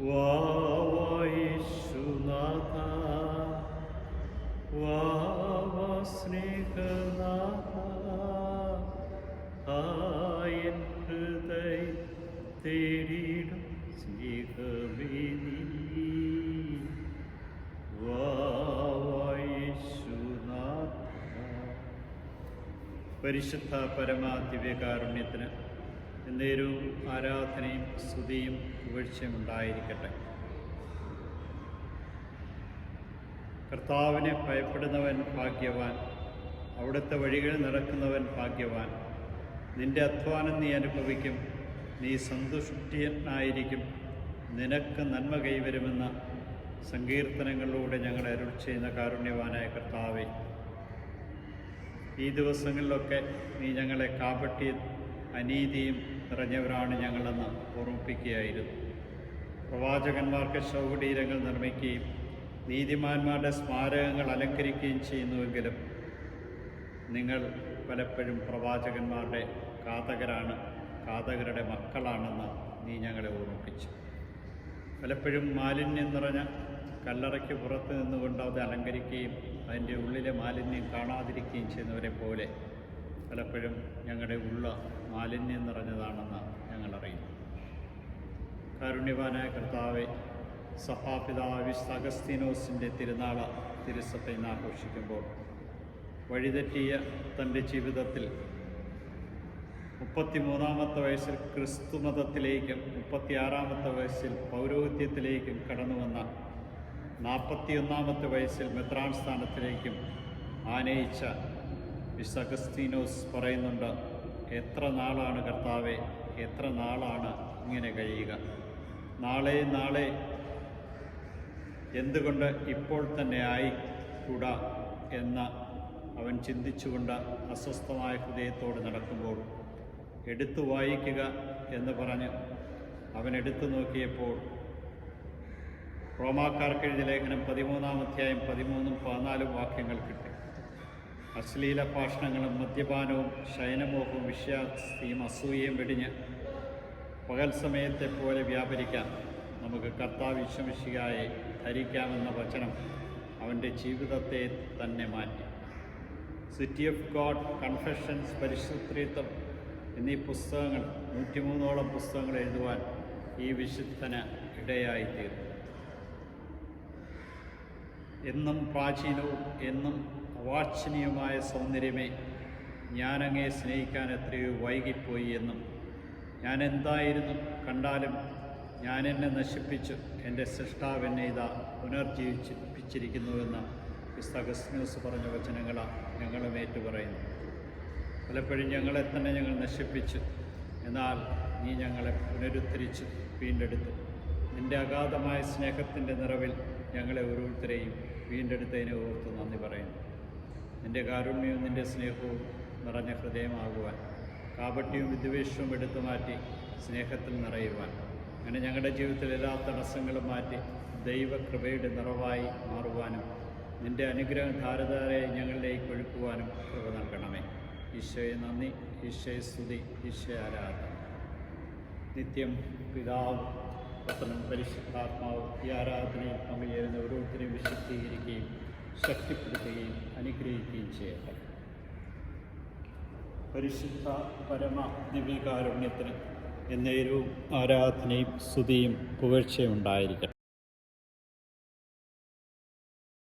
വാവ യേശുനാഥ വാവ സ്നേഹനാഥ ആയൻ ഹൃദയ തേടിയിടും സ്നേഹമേ നീ പരിശുദ്ധ പരമാദിവ്യകാരുണ്യത്തിന് എന്നേരവും ആരാധനയും സ്തുതിയും പുകഴ്ചയും ഉണ്ടായിരിക്കട്ടെ. കർത്താവിനെ ഭയപ്പെടുന്നവൻ ഭാഗ്യവാൻ അവിടുത്തെ വഴികളിൽ നടക്കുന്നവൻ ഭാഗ്യവാൻ. നിന്റെ അധ്വാനം നീ അനുഭവിക്കും നീ സന്തുഷ്ടനായിരിക്കും നിനക്ക് നന്മ കൈവരുമെന്ന സങ്കീർത്തനങ്ങളിലൂടെ ഞങ്ങൾ അരുൾ ചെയ്യുന്ന കാരുണ്യവാനായ കർത്താവെ ഈ ദിവസങ്ങളിലൊക്കെ നീ ഞങ്ങളെ കാപട്യ അനീതിയും നിറഞ്ഞവരാണ് ഞങ്ങളെന്ന് ഓർമ്മിപ്പിക്കുകയായിരുന്നു. പ്രവാചകന്മാർക്ക് ശവകുടീരങ്ങൾ നിർമ്മിക്കുകയും നീതിമാന്മാരുടെ സ്മാരകങ്ങൾ അലങ്കരിക്കുകയും ചെയ്യുന്നുവെങ്കിലും നിങ്ങൾ പലപ്പോഴും പ്രവാചകന്മാരുടെ കാതകരാണ് കാതകരുടെ മക്കളാണെന്ന് നീ ഞങ്ങളെ ഓർമ്മിപ്പിച്ചു. പലപ്പോഴും മാലിന്യം നിറഞ്ഞ കല്ലറയ്ക്ക് പുറത്ത് നിന്നുകൊണ്ട് അത് അലങ്കരിക്കുകയും അതിന്റെ ഉള്ളിലെ മാലിന്യം കാണാതിരിക്കുകയും ചെയ്യുന്നവരെ പോലെ പലപ്പോഴും ഞങ്ങളുടെ ഉള്ള മാലിന്യം നിറഞ്ഞതാണെന്ന് ഞങ്ങൾ അറിയുന്നു. കാരുണ്യവാനായ കർത്താവെ സഭാപിതാവ് അഗസ്തീനോസിന്റെ തിരുനാള തിരുസഭ ഇന്ന് ആഘോഷിക്കുമ്പോൾ വഴിതെറ്റിയ തന്റെ ജീവിതത്തിൽ മുപ്പത്തിമൂന്നാമത്തെ വയസ്സിൽ ക്രിസ്തു മതത്തിലേക്കും മുപ്പത്തിയാറാമത്തെ വയസ്സിൽ പൗരോഹിത്യത്തിലേക്കും കടന്നു വന്ന നാൽപ്പത്തിയൊന്നാമത്തെ വയസ്സിൽ മെത്രാൻ സ്ഥാനത്തിലേക്കും ആനയിച്ച വിസഗസ്തീനോസ് പറയുന്നുണ്ട് എത്ര നാളാണ് കർത്താവെ എത്ര നാളാണ് ഇങ്ങനെ കഴിയുക? നാളെ നാളെ എന്തുകൊണ്ട് ഇപ്പോൾ തന്നെ ആയി ആയിക്കൂടാ? എന്ന അവൻ ചിന്തിച്ചുകൊണ്ട് അസ്വസ്ഥമായ ഹൃദയത്തോട് നടക്കുമ്പോൾ എടുത്തു വായിക്കുക എന്ന് പറഞ്ഞ് അവൻ എടുത്തു നോക്കിയപ്പോൾ റോമാക്കാർക്കെഴുതി ലേഖനം പതിമൂന്നാം അധ്യായം പതിമൂന്നും പതിനാലും വാക്യങ്ങൾ കിട്ടി. അശ്ലീല ഭാഷണങ്ങളും മദ്യപാനവും ശയനമോഹവും വിശ്വാസിയും അസൂയയും വെടിഞ്ഞ് പകൽ സമയത്തെ പോലെ വ്യാപരിക്കാൻ നമുക്ക് കർത്താവ് വിശ്വമിശികായെ ധരിക്കാമെന്ന വചനം അവന്റെ ജീവിതത്തെ തന്നെ മാറ്റി. സിറ്റി ഓഫ് ഗോഡ് കൺഫെഷൻസ് പരിശുദ്ധിത്വം എന്നീ പുസ്തകങ്ങൾ നൂറ്റിമൂന്നോളം പുസ്തകങ്ങൾ എഴുതുവാൻ ഈ വിശുദ്ധന് ഇടയായിത്തീർന്നു. എന്നും പ്രാചീനവും എന്നും അവാച്ഛനീയമായ സൗന്ദര്യമേ ഞാനങ്ങേ സ്നേഹിക്കാൻ എത്രയോ വൈകിപ്പോയി എന്നും ഞാൻ എന്തായിരുന്നു കണ്ടാലും ഞാൻ എന്നെ നശിപ്പിച്ചു എന്റെ സൃഷ്ടാവ് എന്നെ ഇതാ പുനർജീവിച്ചിരിക്കുന്നുവെന്ന് വിസ്തകസ്ന്യൂസ് പറഞ്ഞ വചനങ്ങളാണ് ഞങ്ങളും ഏറ്റുപറയുന്നു പലപ്പോഴും ഞങ്ങളെ തന്നെ ഞങ്ങൾ നശിപ്പിച്ചു എന്നാൽ നീ ഞങ്ങളെ പുനരുദ്ധരിച്ച് വീണ്ടെടുത്തു. എന്റെ അഗാധമായ സ്നേഹത്തിന്റെ നിറവിൽ ഞങ്ങളെ ഓരോരുത്തരെയും വീണ്ടെടുത്തതിനെ ഓർത്ത് നന്ദി പറയുന്നു. നിന്റെ കാരുണ്യവും നിന്റെ സ്നേഹവും നിറഞ്ഞ ഹൃദയമാകുവാൻ കാപട്യവും വിദ്വേഷവും എടുത്തു മാറ്റി സ്നേഹത്തിൽ നിറയുവാൻ. അങ്ങനെ ഞങ്ങളുടെ ജീവിതത്തിൽ എല്ലാ തടസ്സങ്ങളും മാറ്റി ദൈവകൃപയുടെ നിറവായി മാറുവാനും നിന്റെ അനുഗ്രഹം ധാരധാരയെ ഞങ്ങളിലേക്ക് ഒഴുക്കുവാനും കൃപ നൽകണമേ. ഈശോയെ നന്ദി ഈശോയെ സ്തുതി ഈശോ ആരാധന. നിത്യം പിതാവ് പത്തനം പരിശുദ്ധാത്മാവ് ഈ ആരാധനയിൽ പങ്കുചേരുന്ന ഓരോരുത്തരെയും വിശുദ്ധീകരിക്കുകയും ശക്തിപ്പെടുത്തുകയും അനുഗ്രഹിക്കുകയും ചെയ്യട്ടെ. പരിശുദ്ധ പരമ ദിവ്യകാരുണ്യത്തിന് എന്നേരവും ആരാധനയും സ്തുതിയും പുകഴ്ചയും ഉണ്ടായിരിക്കട്ടെ.